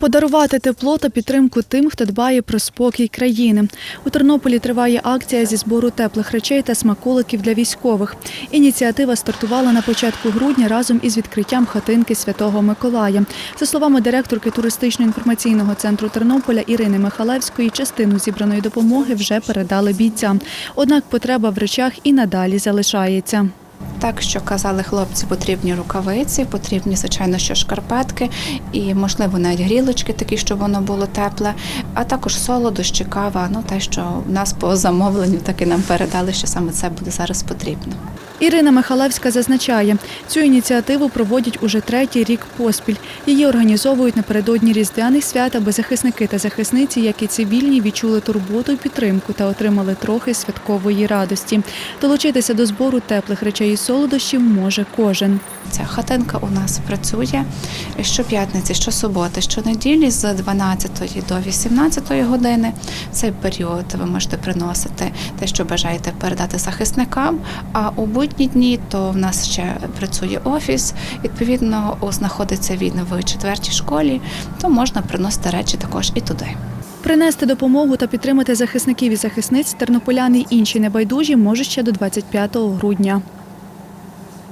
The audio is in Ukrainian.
Подарувати тепло та підтримку тим, хто дбає про спокій країни. У Тернополі триває акція зі збору теплих речей та смаколиків для військових. Ініціатива стартувала на початку грудня разом із відкриттям хатинки Святого Миколая. За словами директорки туристично-інформаційного центру Тернополя Ірини Михалевської, частину зібраної допомоги вже передали бійцям. Однак потреба в речах і надалі залишається. Так, що казали хлопці, потрібні рукавиці, потрібні, звичайно, що шкарпетки і, можливо, навіть грілочки такі, щоб воно було тепле, а також солодощі, кава, ну те, що в нас по замовленню так і нам передали, що саме це буде зараз потрібно. Ірина Михалевська зазначає, цю ініціативу проводять уже третій рік поспіль. Її організовують напередодні різдвяних свят, аби захисники та захисниці, як і цивільні, відчули турботу і підтримку та отримали трохи святкової радості. Долучитися до збору теплих речей і солодощів може кожен. Ця хатинка у нас працює щоп'ятниці, щосуботи, щонеділі з 12 до 18 години. В цей період ви можете приносити те, що бажаєте передати захисникам. А у будні дні то в нас ще працює офіс. Відповідно, знаходиться він в четвертій школі, то можна приносити речі також і туди. Принести допомогу та підтримати захисників і захисниць тернополяни й інші небайдужі можуть ще до 25 грудня.